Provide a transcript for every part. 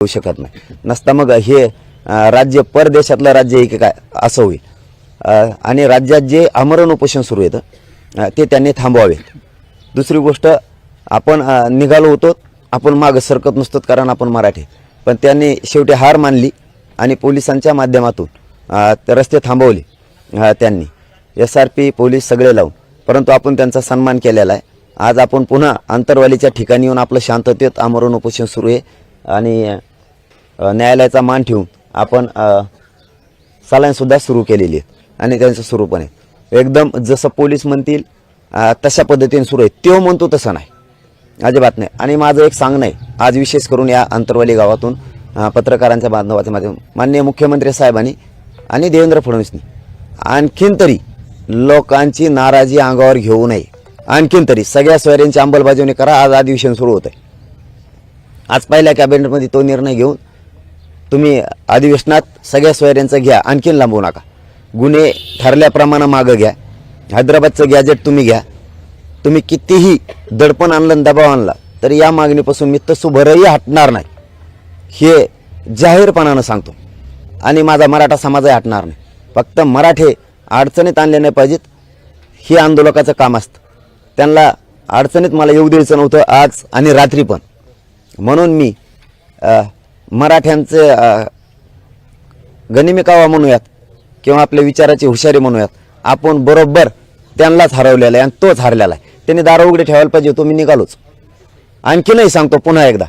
होऊ शकत नाही. नसता मग हे राज्य परदेशातलं राज्य एक काय असं होईल. आणि राज्यात जे आमरण उपोषण सुरू येतं ते त्यांनी थांबवावे दुसरी गोष्ट आपण निघालो होतो आपण मागं सरकत नसतो कारण आपण मराठी. पण त्यांनी शेवटी हार मानली आणि पोलिसांच्या माध्यमातून रस्ते थांबवले त्यांनी. एस आर पी पोलीस सगळे लावून. परंतु आपण त्यांचा सन्मान केलेला आहे. आज आपण पुन्हा आंतरवालीच्या ठिकाणी येऊन आपलं शांततेत आमरण उपोषण सुरू आहे. आणि न्यायालयाचा मान ठेवून आपण सलाईनसुद्धा सुरू केलेली आहे आणि त्यांचं सुरू पण आहे. एकदम जसं पोलीस म्हणतील तशा पद्धतीने सुरू आहे. तो म्हणतो तसं नाही. अजिबात नाही. आणि माझं एक सांगणं आहे आज विशेष करून या अंतरवाली गावातून पत्रकारांच्या बांधवाच्या माध्यम माननीय मुख्यमंत्री साहेबांनी आणि देवेंद्र फडणवीसनी. आणखीन तरी लोकांची नाराजी अंगावर घेऊ नये. आणखीन तरी सगळ्या सोयऱ्यांची अंमलबजावणी करा. आज अधिवेशन सुरू होत आहे आज पहिल्या कॅबिनेटमध्ये तो निर्णय घेऊन तुम्ही अधिवेशनात सगळ्या सोयऱ्यांचं घ्या आणखीन लांबवू नका. गुन्हे ठरल्याप्रमाणे मागं घ्या. हैदराबादचं गॅजेट तुम्ही घ्या. तुम्ही कितीही दडपण आणलं दबाव आणला तर या मागणीपासून मी तसुभरही हटणार नाही. हे जाहीरपणानं सांगतो. आणि माझा मराठा समाजही हटणार नाही. फक्त मराठे अडचणीत आणले नाही पाहिजेत. हे आंदोलकाचं काम असतं. त्यांना अडचणीत मला येऊ द्यायचं नव्हतं आज आणि रात्री पण. म्हणून मी मराठ्यांचं गनिमिकावा म्हणूयात किंवा आपल्या विचाराची हुशारी म्हणूयात आपण बरोबर त्यांनाच हरवलेला आहे आणि तोच हरलेला आहे. त्यांनी दार उघडे ठेवायला पाहिजे तो मी निघालोच. आणखीनही सांगतो पुन्हा एकदा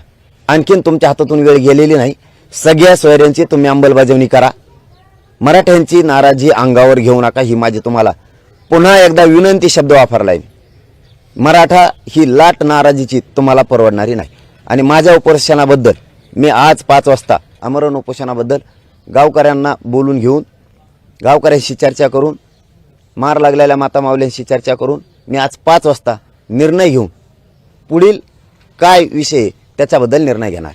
आणखीन तुमच्या हातातून वेळ गेलेली नाही. सगळ्या सोयऱ्यांची तुम्ही अंमलबजावणी करा. मराठ्यांची नाराजी अंगावर घेऊ नका ही माझी तुम्हाला पुन्हा एकदा विनंती शब्द वापरला आहे मराठा ही लाट नाराजीची तुम्हाला परवडणारी नाही. आणि माझ्या उपोषणाबद्दल मी आज पाच वाजता अमरण उपोषणाबद्दल गावकऱ्यांना बोलून घेऊन गावकऱ्यांशी चर्चा करून मार लागलेल्या माता माऊल्यांशी चर्चा करून मी आज पाच वाजता निर्णय घेऊन पुढील काय विषय त्याच्याबद्दल निर्णय घेणार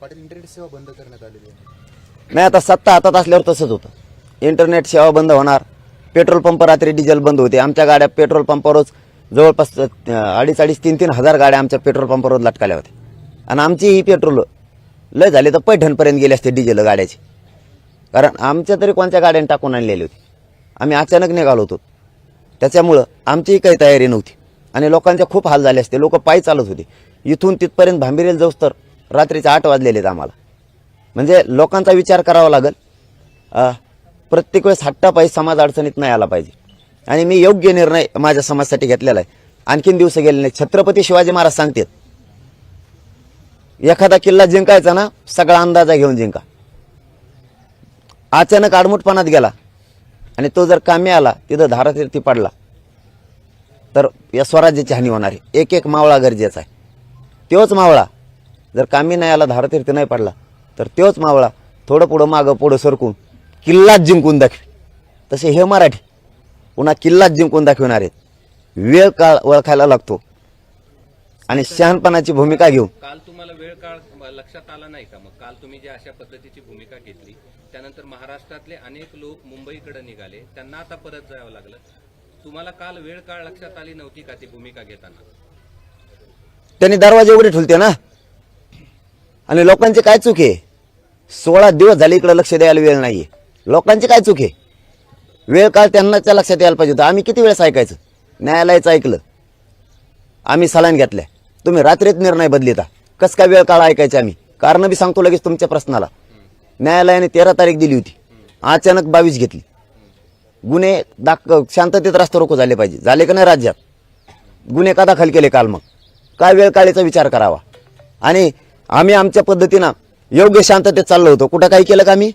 पाटील इंटरनेट सेवा बंद करण्यात आलेली आहे. नाही आता सत्ता हातात असल्यावर तसंच होतं. इंटरनेट सेवा बंद होणार. पेट्रोल पंप रात्री डिझेल बंद होते. आमच्या गाड्या पेट्रोल पंपावरच जवळपास अडीच अडीच तीन तीन हजार गाड्या आमच्या पेट्रोल पंपावर लटकाल्या होत्या. आणि आमची ही पेट्रोल लय झाले तर पैठणपर्यंत गेले असते डिझेल गाड्याची. कारण आमच्या तरी कोणत्या गाड्याने टाकून आणलेली होती? आम्ही अचानक निघालो होतो. त्याच्यामुळं आमचीही काही तयारी नव्हती. आणि लोकांचे खूप हाल झाले असते. लोक पायी चालत होते. इथून तिथपर्यंत भांबिरेल जाऊस तर रात्रीचे आठ वाजलेले आहेत आम्हाला. म्हणजे लोकांचा विचार करावा लागेल. प्रत्येक वेळेस हट्टापायी समाज अडचणीत नाही आला पाहिजे. आणि मी योग्य निर्णय माझ्या समाजासाठी घेतलेला आहे. आणखीन दिवस गेले नाही. छत्रपती शिवाजी महाराज सांगतात एखादा किल्ला जिंकायचा ना सगळा अंदाजा घेऊन जिंका. अचानक आडमुटपणात गेला आणि तो जर कामी आला तिथं धारातीर्थी पडला तर या स्वराज्याची हानी होणार आहे. एक एक मावळा गरजेचा आहे. तोच मावळा जर कामी नाही आला धारातीर्थी नाही पडला तर तोच मावळा थोडं पुढं मागं पुढं सरकून किल्लाच जिंकून दाखवी तसे हे मराठी पुन्हा किल्लाच जिंकून दाखविणार आहेत. वेळ काळ ओळखायला लागतो. आणि शहाणपणाची भूमिका घेऊन काल तुम्हाला वेळ काळ लक्षात आला नाही का? मग काल तुम्ही जी अशा पद्धतीची भूमिका घेतली त्यानंतर महाराष्ट्रातले अनेक लोक मुंबईकडे निघाले त्यांना आता परत जावं लागलं. तुम्हाला काल वेळ काळ लक्षात आली नव्हती का ती भूमिका घेताना? त्यांनी दरवाजे उघडे ठेवते ना? आणि लोकांची काय चूक आहे? सोळा दिवस झाले इकडे लक्ष द्यायला वेळ नाहीये. लोकांची काय चूक आहे? वेळ काळ त्यांना त्या लक्षात यायला पाहिजे होतं. आम्ही किती वेळेस ऐकायचं? न्यायालयाचं ऐकलं. आम्ही सलाईन घेतल्या. तुम्ही रात्रीत निर्णय बदलिता. कस काय वेळ काळ ऐकायचे आम्ही? कारण बी सांगतो लगेच तुमच्या प्रश्नाला. न्यायालयाने तेरा तारीख दिली होती. अचानक बावीस घेतली. गुन्हे दाख शांततेत रस्ता रोको झाले पाहिजे. झाले का नाही राज्यात? गुन्हे का दाखल केले काल मग? काय वेळ काळीचा विचार करावा? आणि आम्ही आमच्या पद्धतीनं योग्य शांततेत चाललो होतो. कुठं काही केलं का आम्ही?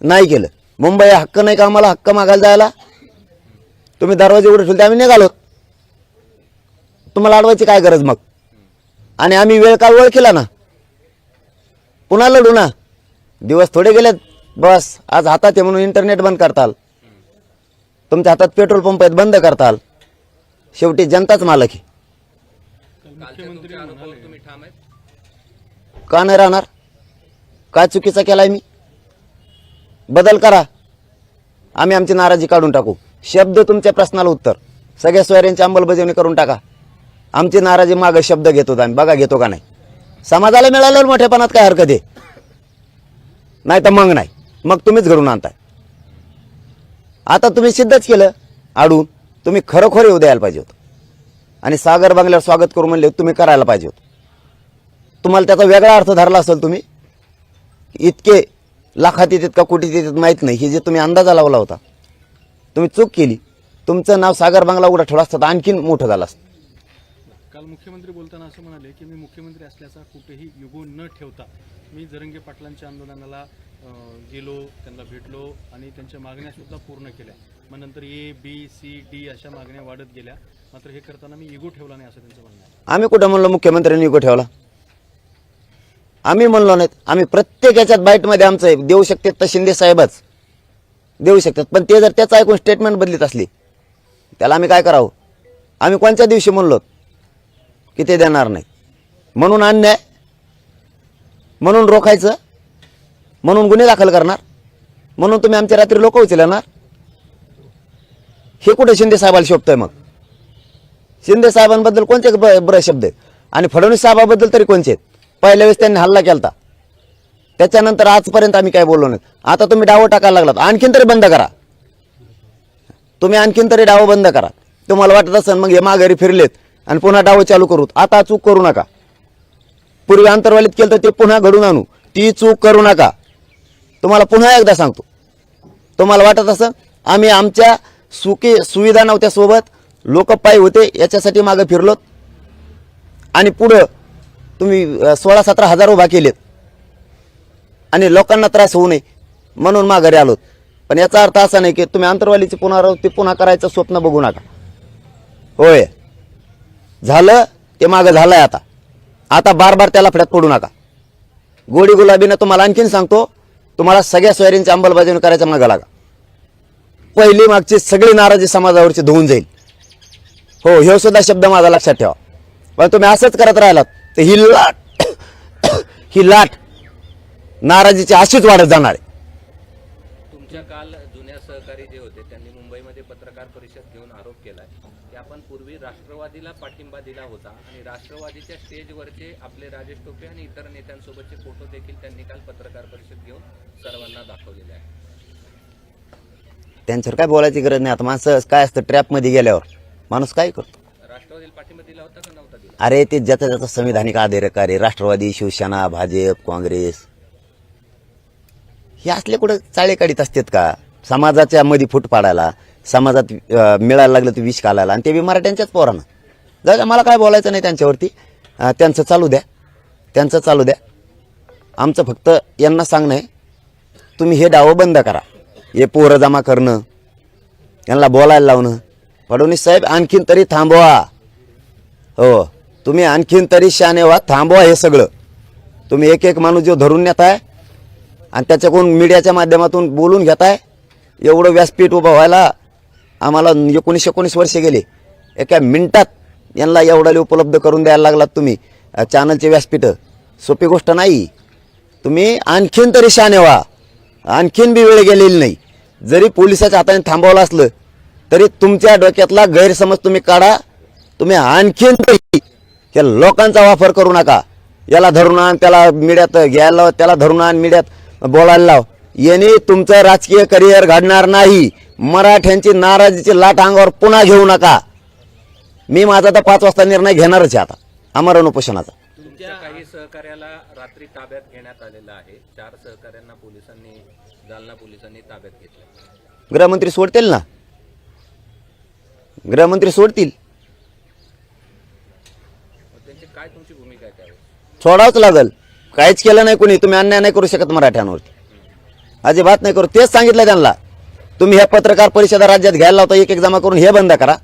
नाही केलं. मुंबई हक्क नाही का आम्हाला? हक्क मागायला जायला? तुम्ही दरवाजे उघडे ठेवले आम्ही निघालो. तुम्हाला अडवायची काय गरज मग? आणि आम्ही वेळ काळ ओळखिला ना? पुन्हा लढू ना? दिवस थोडे गेलेत बस. आज हातात आहे म्हणून इंटरनेट बंद करताल. तुमच्या हातात पेट्रोल पंप आहेत बंद करताल. शेवटी जनताच मालक आहे. का नाही राहणार? काय चुकीचा केलाय मी? बदल करा. आम्ही आमची नाराजी काढून टाकू. शब्द तुमच्या प्रश्नाला उत्तर. सगळ्या सोयऱ्यांची अंमलबजावणी करून टाका. आमची नाराजी मागं शब्द घेतो आम्ही. बघा घेतो का नाही? समाजाला मिळाल्यावर मोठेपणात काय हरकत आहे? नाही तर मग नाही. मग तुम्हीच घडून आणताय. आता तुम्ही सिद्धच केलं. आडून तुम्ही खरोखर येऊ द्यायला पाहिजे होतं. आणि सागर बंगल्यावर स्वागत करू म्हणले तुम्ही करायला पाहिजे होतं. तुम्हाला त्याचा वेगळा अर्थ धरला असेल तुम्ही? इतके लाखात येतात का कोटीत येतात माहीत नाही. हे जे तुम्ही अंदाजा लावला होता. तुम्ही चूक केली. तुमचं नाव सागर बंगला उघडा ठेवला असतं तर आणखीन मोठं झालं असतं. काल मुख्यमंत्री बोलताना असं म्हणाले की मी मुख्यमंत्री असल्याचा कुठेही युगो न ठेवता मी जरंगे पाटलांच्या आंदोलनाला गेलो त्यांना भेटलो आणि त्यांच्या मागण्यासुद्धा पूर्ण केल्या. मग नंतर ए बी सी डी अशा मागण्या वाढत गेल्या. मात्र हे करताना मी युगो ठेवला नाही असं त्यांचं म्हणणं आहे. आम्ही कुठं म्हणलो मुख्यमंत्र्यांनी युगो ठेवला? आम्ही म्हणलो नाहीत. आम्ही प्रत्येक याच्यात बाईटमध्ये आमचं आहे. देऊ शकतात तर शिंदे साहेबच. देऊ शकतात. पण ते जर त्याचं ऐकून स्टेटमेंट बदलीत असली त्याला आम्ही काय करावं? आम्ही कोणत्या दिवशी म्हणलो? की ते देणार नाही. म्हणून अन्याय म्हणून रोखायचं म्हणून गुन्हे दाखल करणार म्हणून तुम्ही आमच्या रात्री लोक उचलणार. हे कुठे शिंदे साहेबाला आहे मग? शिंदे साहेबांबद्दल कोणते बरे शब्द आहेत? आणि फडणवीस साहेबाबद्दल तरी कोणचे आहेत? पहिल्या वेळेस त्यांनी हल्ला केलता. त्याच्यानंतर आजपर्यंत आम्ही काय बोललो नाही. आता तुम्ही डावं टाकायला लागलात. आणखीन तरी बंद करा. तुम्ही आणखीन तरी डावं बंद करा. तुम्हाला वाटत असेल मग हे माघारी फिरलेत. आणि पुन्हा डावं चालू करू. आता चूक करू नका. पूर्वी अंतर्वालीत केलं तर ते पुन्हा घडून आणू. ती चूक करू नका. तुम्हाला पुन्हा एकदा सांगतो. तुम्हाला वाटत असं? आम्ही आमच्या सुखी सुविधा नव्हत्या सोबत. लोक पायी होते याच्यासाठी मागं फिरलोत. आणि पुढं तुम्ही सोळा सतरा हजार उभा केलेत. आणि लोकांना त्रास होऊ नये म्हणून माघारी आलोत. पण याचा अर्थ असा नाही की तुम्ही आंतरवालीची पुनरावृत्ती पुन्हा करायचं स्वप्न बघू नका. होय. झालं ते मागं झालंय आता. आता बार बार त्याला फड्यात पडू नका. गोडी गुलाबीनं तुम्हाला आणखीन सांगतो तुम्हाला सगळ्या सोयरींची अंमलबजावणी करायच्या मागं लागा. पहिली मागची सगळी नाराजी समाजावरची धुवून जाईल. हो हे सुद्धा शब्द माझा लक्षात ठेवा. पण तुम्ही असंच करत राहिलात तर ही लाट ही लाट नाराजीची अशीच वाढत जाणार आहे. तुमच्या काल जुन्या सहकारी जे होते त्यांनी मुंबईमध्ये पत्रकार परिषद घेऊन आरोप केलाय की आपण पूर्वी राष्ट्रवादीला पाठिंबा दिला होता आणि राष्ट्रवादीच्या स्टेजवरचे आपले राजेश टोपे आणि इतर नेत्यांसोबतचे फोटो देखील त्यांनी काल पत्रकार परिषद घेऊन सर्वांना दाखवलेले आहे त्यांच्यावर काय बोलायची गरज नाही. आता माणसं काय असतं ट्रॅपमध्ये गेल्यावर? माणूस काय करतो? राष्ट्रवादीला पाठिंबा दिला होता का नव्हता दिला? अरे ते ज्याचा ज्याचा संविधानिक अधिकार आहे राष्ट्रवादी शिवसेना भाजप काँग्रेस हे असले कुठं चाळे काढीत असतात का? समाजाच्या मध्ये फूट पाडायला समाजात मिळायला लागलं ते विष घालायला आणि ते बी मराठ्यांच्याच पोरानं. जाऊ मला काय बोलायचं नाही त्यांच्यावरती. त्यांचं चालू द्या. त्यांचं चालू द्या. आमचं फक्त यांना सांगणं आहे तुम्ही हे डावं बंद करा. हे पोरं जमा करणं यांना बोलायला लावणं. फडणवीस साहेब आणखीन तरी थांबवा. हो तुम्ही आणखीन तरी शाने व्हा थांबवा हे सगळं. तुम्ही एक एक माणूस जो धरून नेताय आणि त्याच्याकडून मीडियाच्या माध्यमातून बोलून घेताय एवढं व्यासपीठ उभं व्हायला आम्हाला एकोणीस एकोणीस वर्षे गेले. एका मिनटात यांना एवढा उपलब्ध करून द्यायला लागलात तुम्ही. चॅनलचे व्यासपीठ. सोपी गोष्ट नाही. तुम्ही आणखीन तरी शाने व्हा. आणखीन बी वेळ गेलेली नाही. जरी पोलिसाच्या हाताने थांबवलं असलं तरी तुमच्या डोक्यातला गैरसमज तुम्ही काढा. तुम्ही आणखीन तरी या लोकांचा वापर करू नका. याला धरून आण त्याला मीडियात घ्यायला लाव त्याला धरून आण मीडियात बोलायला लाव. याने तुमचं राजकीय करिअर घडणार नाही. मराठ्यांची नाराजीची लाट अंगावर पुन्हा घेऊ नका. मी माझा तर पाच वाजता निर्णय घेणारच आहे आता. आमरण उपोषणाचा तुमच्या काही सहकार्याला रात्री ताब्यात घेण्यात आलेलं आहे. चार सहकार्यांना पोलिसांनी जालना पोलिसांनी ताब्यात घेतलं. गृहमंत्री सोडतील ना? गृहमंत्री सोडतील. त्यांची काय तुमची भूमिका सोडावंच लागल. काहीच केलं नाही कोणी. तुम्ही अन्याय नाही करू शकत मराठ्यांवरती. अजिबात नाही करू. तेच सांगितलं त्यांना. तुम्ही हे पत्रकार परिषदा राज्यात घ्यायला लावता एक एक जमा करून हे बंद करा.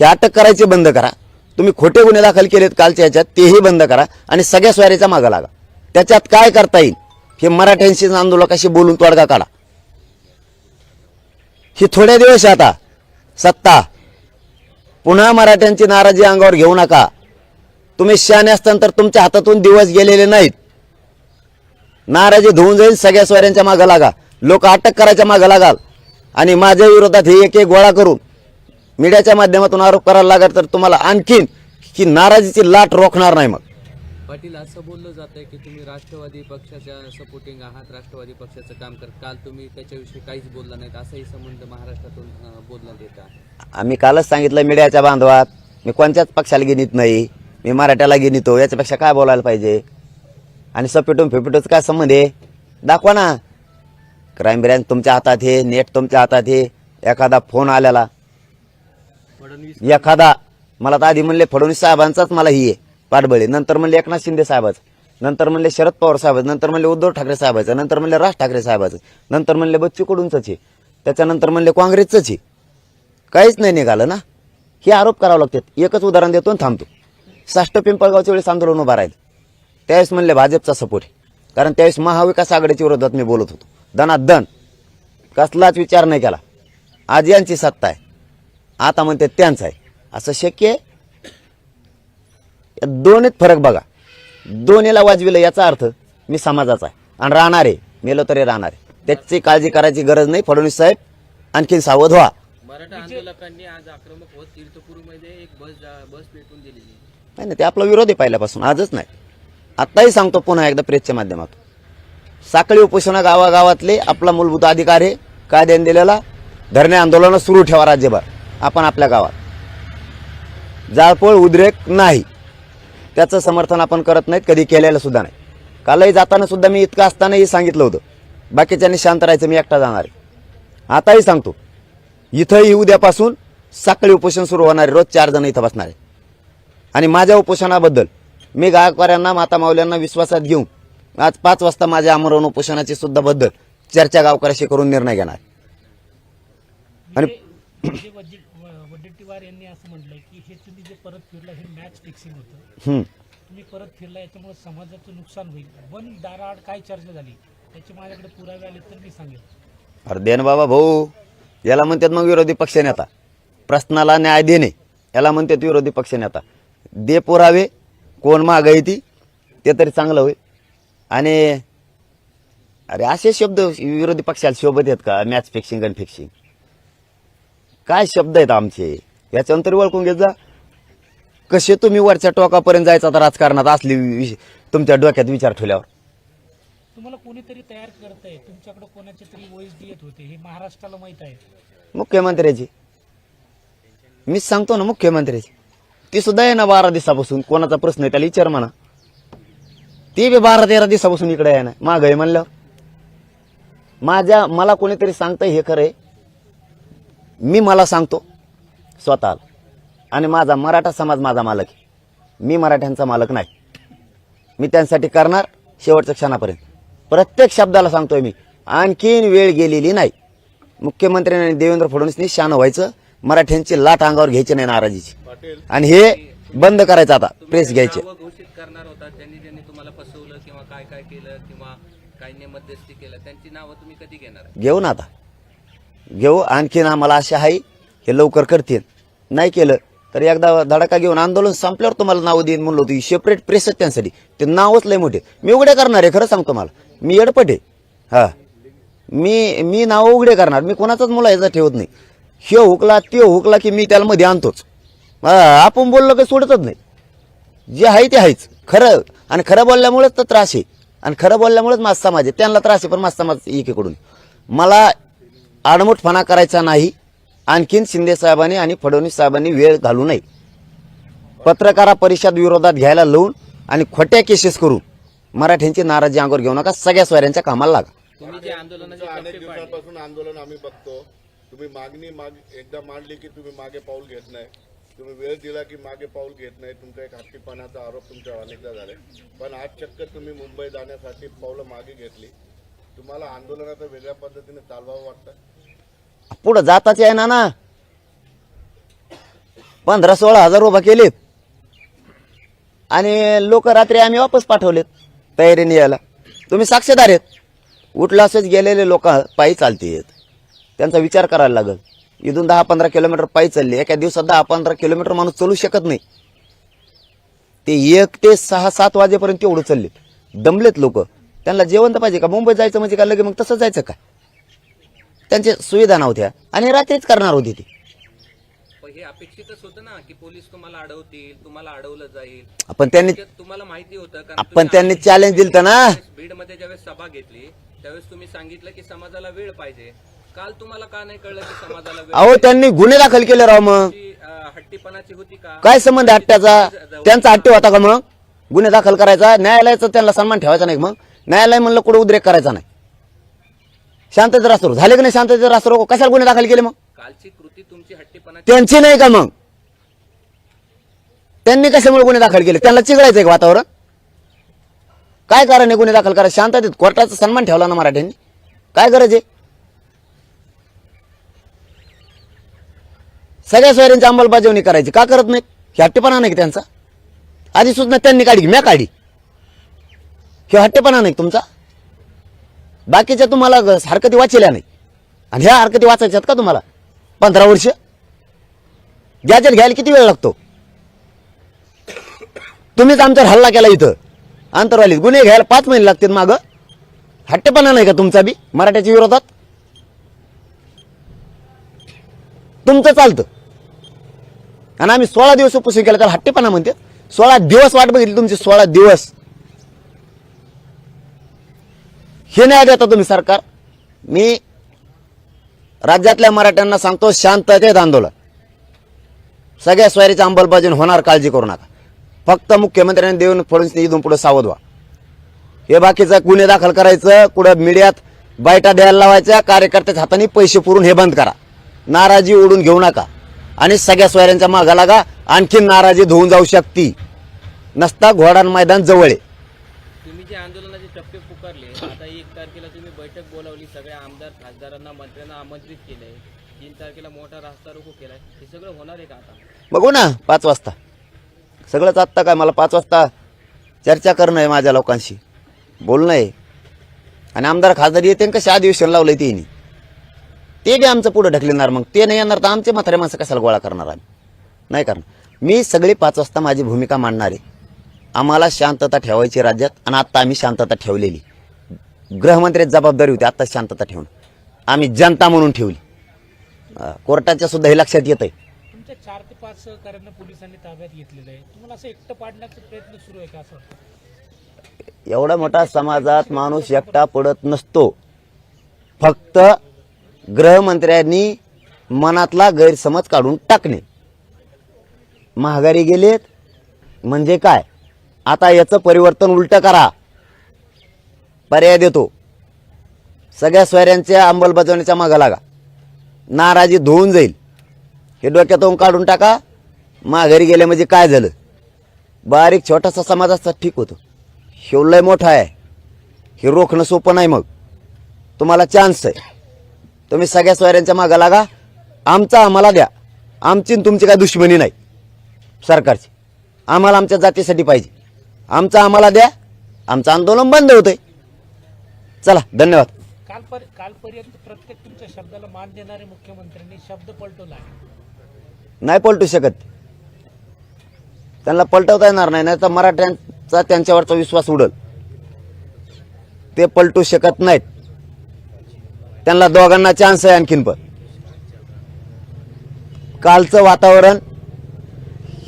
हे अटक करायचे बंद करा. तुम्ही खोटे गुन्हे दाखल केलेत कालच्या ह्याच्यात तेही बंद करा आणि सगळ्या स्वारीचा मागा लागा. त्याच्यात काय करता येईल? हे मराठ्यांशी आंदोलकाशी बोलून तोडगा काढा. ही थोड्या दिवस आता सत्ता. पुन्हा मराठ्यांची नाराजी अंगावर घेऊ नका. तुम्ही शाने असताना तर तुमच्या हातातून दिवस गेलेले नाहीत. नाराजी धुवून जाईल सगळ्या स्वाऱ्यांच्या मागं लागा. लोक अटक करायच्या मागं लागाल. आणि माझ्या विरोधात हे एक एक गोळा करून मीडियाच्या माध्यमातून आरोप करायला लागत तर तुम्हाला आणखीन ही नाराजीची लाट रोखणार नाही मग. पाटील असं बोललं जात आहे की तुम्ही राष्ट्रवादी पक्षाच्या सपोर्टिंग आहात राष्ट्रवादी पक्षाचं काम करत काल तुम्ही त्याच्याविषयी काहीच बोलला नाहीत असाही संबंध महाराष्ट्रातून येत आहे. आम्ही कालच सांगितलं मीडियाच्या बांधवात मी कोणत्याच पक्षाला गिनीत नाही मी मराठ्याला गिनितो याच्यापेक्षा काय बोलायला पाहिजे? आणि सपेटून फेपेटूच काय संबंध आहे? दाखवा ना. क्राईम ब्रँच तुमच्या हातात आहे नेट तुमच्या हातात आहे एखादा फोन आलेला. एखादा मला तर आधी म्हणले फडणवीस साहेबांचाच मला ही आहे पाठबळी. नंतर म्हणले एकनाथ शिंदे साहेबाचं. नंतर म्हणले शरद पवार साहेबाचं. नंतर म्हणले उद्धव ठाकरे साहेबाचं. नंतर म्हणले राज ठाकरे साहेबाचं. नंतर म्हणले बच्चू कडूंचंच आहे. त्याच्यानंतर म्हणले काँग्रेसचंच आहे. काहीच नाही निघालं ना? हे आरोप करावे लागतात. एकच उदाहरण देतो आणि थांबतो. साष्ट पिंपळगावच्या वेळेस आंदोलन उभा राहिलं. त्यावेळेस म्हणले भाजपचा सपोर्ट आहे. कारण त्यावेळेस महाविकास आघाडीच्या विरोधात मी बोलत होतो. दनात दन कसलाच विचार नाही केला. आज यांची सत्ता आहे. आता म्हणते त्यांचा आहे. असं शक्य आहे? या दोन्हीत फरक बघा. दोन्हीला वाजविलं याचा अर्थ मी समाजाचा आहे. आणि राहणार आहे. मेलो तरी राहणार आहे. त्याची काळजी करायची गरज नाही. फडणवीस साहेब आणखीन सावध व्हा. मराठा आंदोलकांनी आज आक्रमक होत तीर्थपूरमध्ये एक बस बस पेटून दिलेली नाही नाही ते आपला विरोध आहे पहिल्यापासून. आजच नाही. आत्ताही सांगतो पुन्हा एकदा प्रेसच्या माध्यमातून. साखळी उपोषणा गावागावातले आपला मूलभूत अधिकार आहे. कायद्याने दिलेला. धरणे आंदोलन सुरू ठेवा राज्यभर. आपण आपल्या गावात. जाळपोळ उद्रेक नाही. त्याचं समर्थन आपण करत नाहीत कधी केलेलं सुद्धा नाही. कालही जाताना सुद्धा मी इतकं असतानाही सांगितलं होतं. बाकीच्यांनी शांत राहायचं मी एकटा जाणार आहे. आताही सांगतो. इथंही उद्यापासून सकाळी उपोषण सुरू होणार आहे. रोज चार जण इथं बसणार आहे. आणि माझ्या उपोषणाबद्दल मी गावकऱ्यांना माता माऊल्यांना विश्वासात घेऊन आज पाच वाजता माझ्या आमरण उपोषणाची सुद्धा बद्दल चर्चा गावकऱ्याशी करून निर्णय घेणार आणि म्हणजे वडेट्टीवार यांनी असं म्हटलंय की हे तुम्ही जे परत फिरला हे मॅच फिक्सिंग होतं. तुम्ही परत फिरला याच्यामुळे समाजाचं नुकसान होईल. वन दाराआड काय चर्चा झाली त्याचे माझ्याकडे पुरावे आले तर मी सांगेन. अरे देन बाबा भाऊ याला म्हणतात मग विरोधी पक्षनेता प्रश्नाला न्याय देणे याला म्हणतात विरोधी पक्षनेता दे पुरावे कोण माग आहे ती ते तरी चांगलं होईल. आणि अरे असे शब्द विरोधी पक्षाला शोभत आहेत का मॅच फिक्सिंग आणि फिक्सिंग काय शब्द आहेत आमचे? याच्यानंतर ओळखून घेत जा. कसे तुम्ही वरच्या टोकापर्यंत जायचा आता राजकारणात असली विष- तुमच्या डोक्यात विचार ठेवल्यावर. तुम्हाला कोणीतरी तयार करतंय. तुमच्याकडे कोणाचे तरी वॉइस येत होते. हे महाराष्ट्राला माहीत आहे. मुख्यमंत्र्याची. मीच सांगतो ना मुख्यमंत्र्याची. ती सुद्धा आहे ना बारा दिवसापासून. कोणाचा प्रश्न आहे त्याला विचार म्हणा. ती बी बारा तेरा दिवसापासून इकडे आहे ना. माग आहे म्हणल्यावर. माझ्या मला कोणीतरी सांगतंय हे खरंय मी मला सांगतो. स्वतःला. आणि माझा मराठा समाज माझा मालक आहे. मी मराठ्यांचा मालक नाही. मी त्यांसाठी करणार शेवटच्या क्षणापर्यंत. प्रत्येक शब्दाला सांगतोय मी आणखीन वेळ गेलेली नाही. मुख्यमंत्र्यांनी आणि देवेंद्र फडणवीसनी शान व्हायचं मराठ्यांची लाट अंगावर घ्यायची नाही नाराजीची. आणि हे बंद करायचं आता प्रेस घ्यायचे. नावं घोषित करणार होता ज्यांनी ज्यांनी तुम्हाला फसवलं किंवा काय काय केलं किंवा काहींनी मध्यस्थी केलं त्यांची नावं तुम्ही कधी घेणार? घेऊ ना आता. घेऊ आणखीन आम्हाला आशा आहे हे लवकर करतील. नाही केलं तर एकदा धडाका घेऊन आंदोलन संपल्यावर तुम्हाला नाव देईन म्हणलो होती. सेपरेट प्रेस आहेत त्यांसाठी. ते नावच लय मोठे मी उघडे करणार आहे खरं सांगतो मला मी एडपट आहे. हा. मी मी नाव उघडे करणार. मी कोणाचाच मुला ठेवत नाही. हे हुकला ते हुकला की मी त्याला मध्ये आणतोच. आपण बोललो काही सोडतच नाही. जे आहे ते आहेच. खरं आणि खरं बोलल्यामुळेच तर त्रास आहे. आणि खरं बोलल्यामुळेच माझ समाज आहे. त्यांना त्रास आहे पण माझ समाज एकीकडून. मला आडमुटफणा करायचा नाही. आणखीन शिंदे साहेबांनी आणि फडणवीस साहेबांनी वेळ घालू नये. पत्रकारा परिषद विरोधात घ्यायला लावून आणि खोट्या केसेस करून मराठ्यांची नाराजी अंगावर घेऊ नका. सगळ्या सोयऱ्यांच्या कामाला लागा. तुम्ही जे आंदोलनाचे अनेक दिवसांपासून आंदोलन आम्ही बघतो. तुम्ही मागणी माग एकदा मांडली की तुम्ही मागे पाऊल घेत नाही. तुम्ही वेळ दिला की मागे पाऊल घेत नाही. तुमचा एक हत्तीपणाचा आरोप तुमच्यावर अनेकदा झाले. पण आज चक्क तुम्ही मुंबई जाण्यासाठी पावलं मागे घेतली. तुम्हाला आंदोलन आता वेगळ्या पद्धतीने चालवावं वाटतं? पुढं जाताच आहे ना. ना पंधरा सोळा हजार उभा केलेत. आणि लोक रात्री आम्ही वापस पाठवलेत तयारीने यायला. तुम्ही साक्षीदार आहेत. उठला असेच गेलेले लोक पायी चालतेत त्यांचा विचार करायला लागल. इथून दहा पंधरा किलोमीटर पायी चालले. एका दिवसात दहा पंधरा किलोमीटर माणूस चालू शकत नाही. ते एक ते सहा सात वाजेपर्यंत तेवढं चालले दमलेत लोक. त्यांना जेवण तर पाहिजे का? मुंबईत जायचं म्हणजे का? लगे मग तसं जायचं का? त्यांच्या सुविधा नव्हत्या. आणि रात्रीच करणार होती ती. हे अपेक्षितच होतं ना की पोलीस तुम्हाला अडवतील तुम्हाला अडवलं जाईल. पण त्यांनी तुम्हाला माहिती होतं कारण आपण तुम्ही त्यांनी चॅलेंज दिलं ना. बीडमध्ये ज्यावेळेस सभा घेतली त्यावेळेस तुम्ही सांगितलं की समाजाला वेळ पाहिजे. काल तुम्हाला का नाही कळलं की समाजाला वेळ अहो त्यांनी गुन्हे दाखल केले राव मग. अं, हट्टीपणाची होती का? काय संबंध आहे हट्ट्याचा त्यांचा हट्टी होता का मग? गुन्हे दाखल करायचा? न्यायालयाचा त्यांना सन्मान ठेवायचा नाही का मग? न्यायालय म्हणलं कुठं उद्रेक करायचा नाही. शांततेत रास्ता झाले की नाही शांततेत रास्ता रोको. कशाला गुन्हे दाखल केले मग? कालची कृती तुमची हट्टीपणाची. त्यांची नाही का मग? त्यांनी कशामुळे गुन्हे दाखल केले? त्यांना चिघळायचंय का वातावरण. काय कारण आहे गुन्हे दाखल करा? शांततेत कोर्टाचा सन्मान ठेवला ना मराठ्यांनी. काय गरज आहे? सगळ्या सोयऱ्यांची अंमलबजावणी करायची. का करत नाहीत? हे हट्टेपणा नाही का त्यांचा? आधी सूचना त्यांनी काढली म्या काढली हे हट्टेपणा नाही तुमचा? बाकीच्या तुम्हाला हरकती वाचल्या नाही. आणि ह्या हरकती वाचायच्यात का तुम्हाला? पंधरा वर्ष? गॅजेट घ्यायला किती वेळ लागतो? तुम्हीच आमच्यावर हल्ला केला इथं. आंतरवालीत गुन्हे घ्यायला पाच महिने लागतील मागं. हट्टेपणा नाही का तुमचा बी मराठ्याच्या विरोधात? तुमचं चालतं. आणि आम्ही सोळा दिवस उपोषण केलं त्याला हट्टेपणा म्हणते सोळा दिवस वाट बघितली तुमची सोळा दिवस. हे नाही देता तुम्ही सरकार. मी राज्यातल्या मराठ्यांना सांगतो शांततेत आंदोलन. सगळ्या स्वारीची अंमलबजावणी होणार काळजी करू नका. फक्त मुख्यमंत्र्यांनी देऊन फडणवीस इथून पुढे सावध व्हा. हे बाकीचं गुन्हे दाखल करायचं कुठं मीडियात बायटा द्यायला लावायच्या कार्यकर्त्याच्या हाताने पैसे पुरून हे बंद करा. नाराजी ओढून घेऊ नका. आणि सगळ्या सोयऱ्यांच्या मागा लागा आणखीन नाराजी धुवून जाऊ शकती. नसता घोडान मैदान जवळ आहे. तुम्ही आंदोलनाचे टप्पे पुकारले. आता एक तारखेला तुम्ही बैठक बोलावली सगळ्या आमदार खासदारांना मंत्र्यांना आमंत्रित केलंय. तीन तारखेला मोठा रास्ता रोको केलाय. हे सगळं होणार आहे का आता? बघू ना पाच वाजता. सगळंच आत्ता काय मला पाच वाजता चर्चा करणं आहे माझ्या लोकांशी. बोलणं आहे. आणि आमदार खासदार येते कसे अधिवेशन लावलंय त्यांनी ते बी आमचं पुढं ढकलणार मग. ते नाही येणार तर आमचे म्हातारे माणसं कशाला गोळा करणार आम्ही? नाही करणार. मी सगळी पाच वाजता माझी भूमिका मांडणार आहे. आम्हाला शांतता ठेवायची राज्यात आणि आत्ता आम्ही शांतता ठेवलेली. गृहमंत्र्याची जबाबदारी होती आत्ता शांतता ठेवणं आम्ही जनता म्हणून ठेवली. कोर्टाच्या सुद्धा हे लक्षात येत आहे चार ते पाच सहकाऱ्यांना पोलिसांनी ताब्यात घेतलेलं आहे. तुम्हाला असं एकटं पाडण्याचा प्रयत्न सुरू आहे का असं एवढा मोठा समाजात माणूस एकटा पडत नसतो. फक्त गृहमंत्र्यांनी मनातला गैरसमज काढून टाकणे महागारी गेलेत. म्हणजे काय? आता याचं परिवर्तन उलटं करा. पर्याय देतो. सगळ्या सोयऱ्यांच्या अंमलबजावणीच्या मागा लागा. नाराजी धुवून जाईल. हे डोक्यातून काढून टाका. माघारी गेले म्हणजे काय झालं? बारीक छोटासा समाज असतात ठीक होतो. हे मोठा आहे. हे रोखणं सोपं नाही मग. तुम्हाला चान्स आहे. तुम्ही सगळ्या सोयऱ्यांच्या मागा लागा. आमचा आम्हाला द्या. आमची तुमची काय दुश्मनी नाही. सरकारची. आम्हाला आमच्या जातीसाठी पाहिजे. आमचं आम्हाला द्या. आमचं आंदोलन बंद होतंय. चला धन्यवाद. कालपर कालपर्यंत प्रत्येक तुमच्या शब्दाला मान देणारे मुख्यमंत्र्यांनी शब्द पलटवला आहे. नाही पलटू शकत. त्यांना पलटवता येणार नाही नाही तर मराठ्यांचा त्यांच्यावरचा विश्वास उडल. ते पलटू शकत नाहीत. त्यांना दोघांना चान्स आहे आणखीन पण. कालचं वातावरण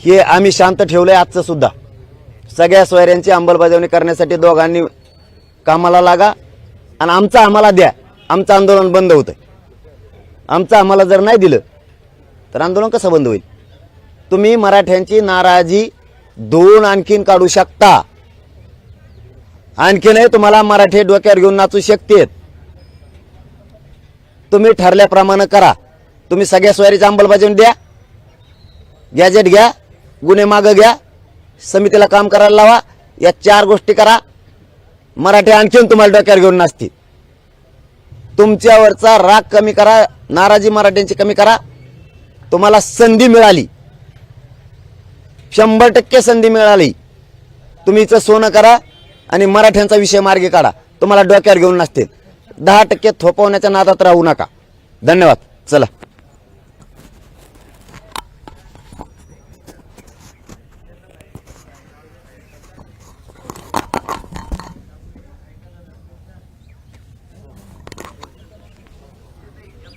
हे आम्ही शांत ठेवलंय आजचं सुद्धा. सगळ्या सोयऱ्यांची अंमलबजावणी करण्यासाठी दोघांनी कामाला लागा आणि आमचं आम्हाला द्या. आमचं आंदोलन बंद होतं आमचं आम्हाला जर नाही दिलं तर आंदोलन कसं बंद होईल? तुम्ही मराठ्यांची नाराजी दोन आणखीन काढू शकता. आणखीनही तुम्हाला मराठी डोक्यावर घेऊन नाचू शकतेत. तुम्ही ठरल्याप्रमाणे करा. तुम्ही सगळ्या सोयरीची अंमलबजावणी द्या. गॅजेट घ्या. गुन्हे मागं घ्या. समितीला काम करायला लावा. या चार गोष्टी करा. मराठी आणखीन तुम्हाला डोक्यावर घेऊन नसतील तुमच्यावरचा राग कमी करा. नाराजी मराठ्यांची कमी करा. तुम्हाला संधी मिळाली. शंभर टक्के संधी मिळाली. तुम्हीचं सोनं करा आणि मराठ्यांचा विषय मार्गी काढा. तुम्हाला डोक्यावर घेऊन नसतील दहा टक्के थोपवण्याच्या नादात राहू नका. धन्यवाद. चला.